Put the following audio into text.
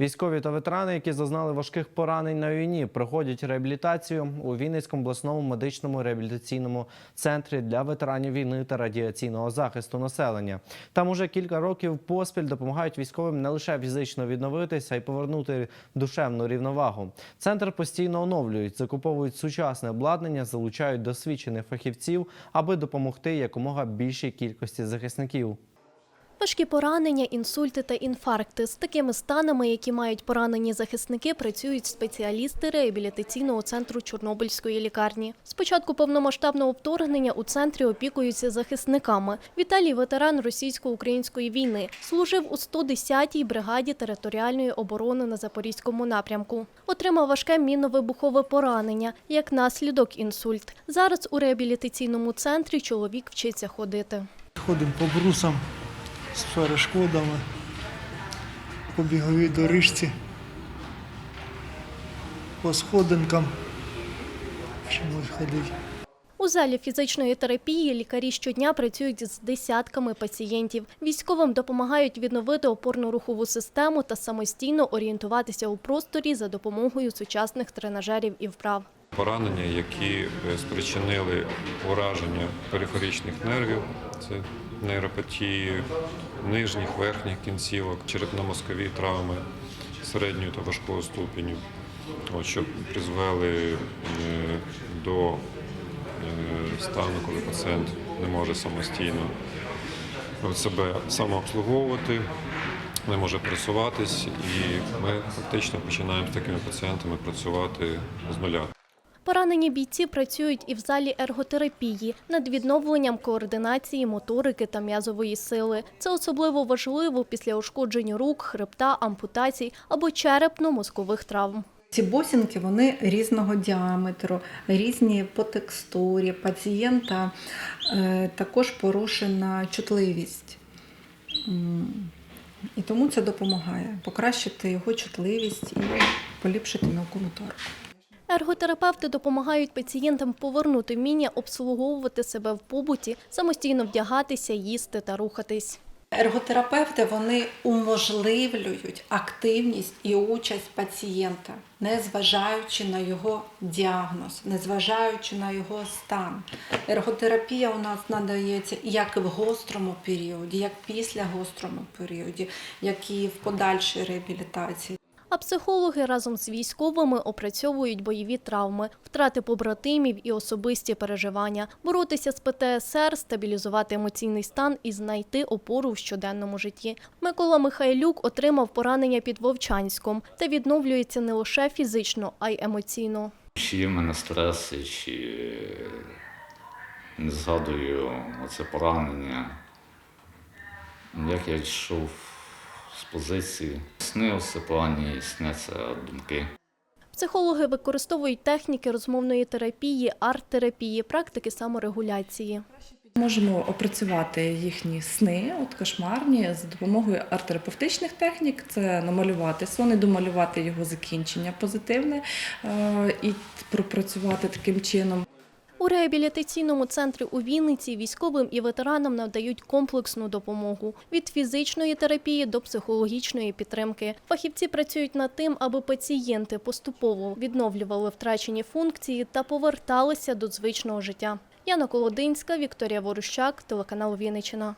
Військові та ветерани, які зазнали важких поранень на війні, проходять реабілітацію у Вінницькому обласному медичному реабілітаційному центрі для ветеранів війни та радіаційного захисту населення. Там уже кілька років поспіль допомагають військовим не лише фізично відновитися, й повернути душевну рівновагу. Центр постійно оновлюють, закуповують сучасне обладнання, залучають досвідчених фахівців, аби допомогти якомога більшій кількості захисників. Важкі поранення, інсульти та інфаркти. З такими станами, які мають поранені захисники, працюють спеціалісти реабілітаційного центру Чорнобильської лікарні. З початку повномасштабного вторгнення у центрі опікуються захисниками. Віталій ветеран російсько-української війни. Служив у 110-й бригаді територіальної оборони на Запорізькому напрямку. Отримав важке мінно-вибухове поранення, як наслідок інсульт. Зараз у реабілітаційному центрі чоловік вчиться ходити. Ходимо по брусам з перешкодами, по біговій доріжці, по сходинкам. Вчимось ходити. У залі фізичної терапії лікарі щодня працюють з десятками пацієнтів. Військовим допомагають відновити опорно-рухову систему та самостійно орієнтуватися у просторі за допомогою сучасних тренажерів і вправ. Поранення, які е, спричинили ураження периферичних нервів, це нейропатії нижніх, верхніх кінцівок, черепно-мозкові травми середньої та важкого ступеню, що призвели е, до е, стану, коли пацієнт не може самостійно себе самообслуговувати, не може просуватись, і ми фактично починаємо з такими пацієнтами працювати з нуля. Поранені бійці працюють і в залі ерготерапії над відновленням координації, моторики та м'язової сили. Це особливо важливо після ушкоджень рук, хребта, ампутацій або черепно-мозкових травм. Ці босінки вони різного діаметру, різні по текстурі. Пацієнта е, також порушена чутливість. І тому це допомагає покращити його чутливість і поліпшити мілку моторику. Ерготерапевти допомагають пацієнтам повернути вміння обслуговувати себе в побуті, самостійно вдягатися, їсти та рухатись. Ерготерапевти вони уможливлюють активність і участь пацієнта, не зважаючи на його діагноз, не зважаючи на його стан. Ерготерапія у нас надається як в гострому періоді, як після гострому періоді, як і в подальшій реабілітації. А психологи разом з військовими опрацьовують бойові травми, втрати побратимів і особисті переживання, боротися з ПТСР, стабілізувати емоційний стан і знайти опору в щоденному житті. Микола Михайлюк отримав поранення під Вовчанськом та відновлюється не лише фізично, а й емоційно. Чи в мене стреси, чи не згадую оце поранення. Як я йшов з позиції, снилися погані, сняться думки. Психологи використовують техніки розмовної терапії, арт-терапії, практики саморегуляції. Можемо опрацювати їхні сни, от кошмарні, за допомогою арт-терапевтичних технік. Це намалювати сон і домалювати його закінчення позитивне е, і пропрацювати таким чином. У реабілітаційному центрі у Вінниці військовим і ветеранам надають комплексну допомогу від фізичної терапії до психологічної підтримки. Фахівці працюють над тим, аби пацієнти поступово відновлювали втрачені функції та поверталися до звичного життя. Яна Колодинська, Вікторія Ворущак, телеканал Вінниччина.